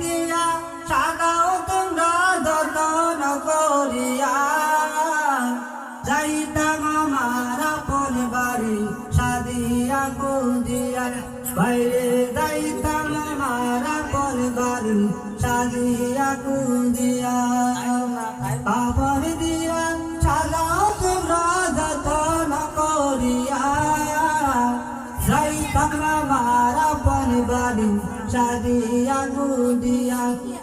দিয়া সাগাও তোমরা যতন করিয়া। যাইতাম আমার আপন বাড়ি সাদিয়া কুদিয়া বাইরে যাইতাম আমার আপন বাড়ি সাদিয়া কুদিয়া কাপড় দিয়া বাড়ি সাদিয়া গুদিয়া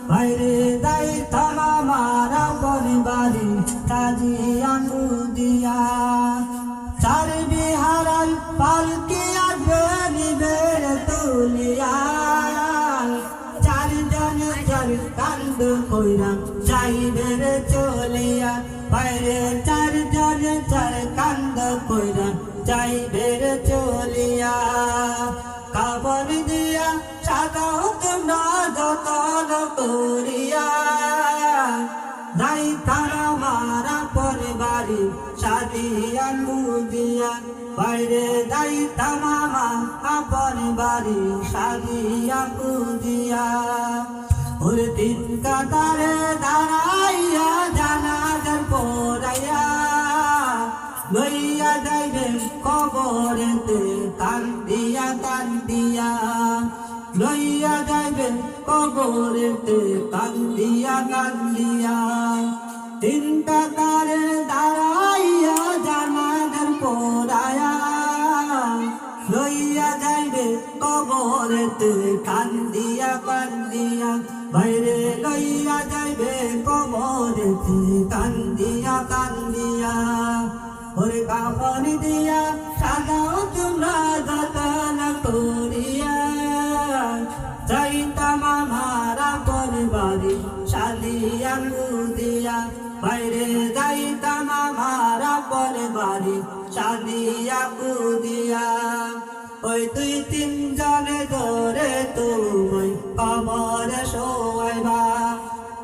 বাইরে যাইতাম আমার আপন বাড়ি সাদিয়া গুদিয়া চার বিহারাল পালকি আসবে নিবের তুলিয়া। চার জন চার কান্দ কইরা যাইবের চলিয়া। বাইরে চার জন চার কান্দ কইরা যাইবের চলিয়া। সাগাও তোমরা যতন করিয়া যাইতাম মারা পরিবারি সাদিয়া মুদিয়া। বাইরে যাইতাম আমার পরিবারি সাদিয়া কুদিয়া ওরে তিন কাতারে দাঁড়াইয়া জানাজার পড়াইয়া, লইয়া যাইবে কবরেতে কান্দিয়া কান্দিয়া কবরেতে কান্দিয়া কান্দিয়া তিনটা তারে দাঁড়াইয়া জানাজার পড়ায়া লইয়া যাইবে কবরেতে কান্দিয়া কান্দিয়া বাইরে লইয়া যাইবে কবরেতে কান্দিয়া কান্দিয়া ওরে কাপড় দিয়া সাজাও সাদিয়া কুদিয়া বাইরে যাইতাম আমার পরিবারে সাদিয়া কুদিয়া ওই দুই তিন জনে ধরে তুমি কবর শোয়াইবা।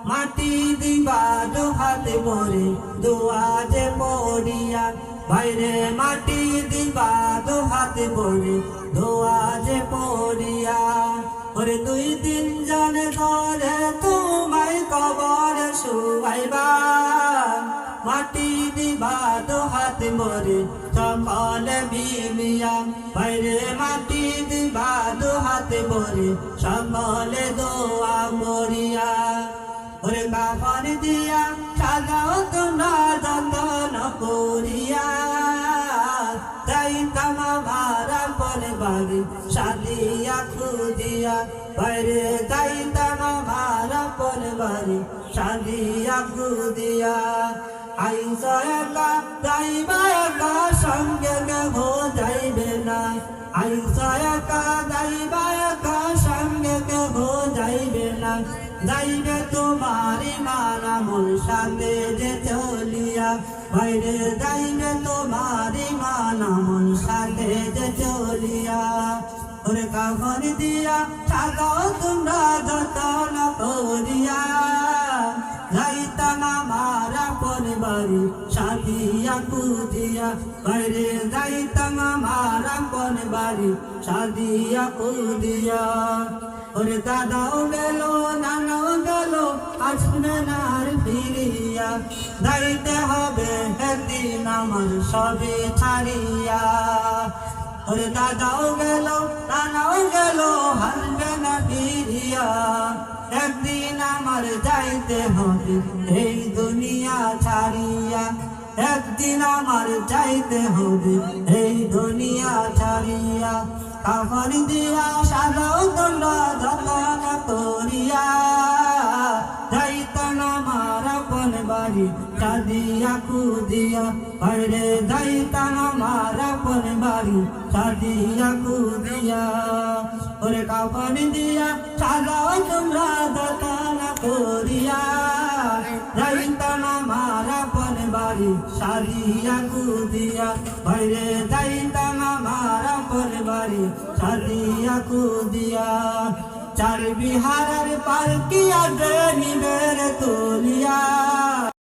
মাটি দিবা দু হাতে পরে দুয়াজে পড়িয়া। বাইরে মাটি দিবা দু হাতে পরে দুয়াজে পড়িয়া। ওরে দুই তিন জনে ধরে হাতে মরে সকলে বিমিয়া বাইরে মাটি দিবা দু হাতে মরে সকলে দোয়া মরিয়া। ওরে কাফন দিয়া, সাজাও তোমরা যতন করিয়া। যাইতাম আমার পরে বাড়ি সাদিয়া খুদিয়া বাইরে যাইতাম আমার পরে বাড়ি সাদিয়া খুদিয়া আইসা একা যাইবা একা সঙ্গে কেহ যাইবে না। আইসা একা যাইবা একা সঙ্গে কেহ যাইবে না। যাইবে তোমারি মারা মোর সাথে যে চলিয়া। বাইরে যাইবে তোমারি মানা মোর সাথে যে চলিয়া। ওরে কাগর দিয়া সাগাও তোমরা যতন করিয়া। যাইতাম আমার পরিবারি সাদিয়া কুদিয়া বাইরে যাইতাম আমার পরিবারি সাদিয়া কুদিয়া ওরে দাদাও গেল, নানাও গেল আসবে আর ফিরিয়া। যাইতে হবে একদিন আমার সবে ছাড়িয়া। ওরে দাদাও গেল, নানাও গেল হাসবে না ফিরিয়া। একদিন আমার যাইতে হবে, এই দুনিয়া ছাড়িয়া একদিন আমার যাইতে হবে, এই দুনিয়া ছাড়িয়া। কাপড় দিয়া সাজাও তোমরা যতন করিয়া। যাইতাম আমার কুদিয়া আমার ওরে কাপড় দিয়া সাজাও তোমরা যতন করিয়া যাইতাম আমার আপন বাড়ি সাদিয়া কুদিয়া। বাইরে যাইতাম আমার আপন বাড়ি সাদিয়া কুদিয়া। চার বিহারের পালকি আগে নিবের তুলিয়া।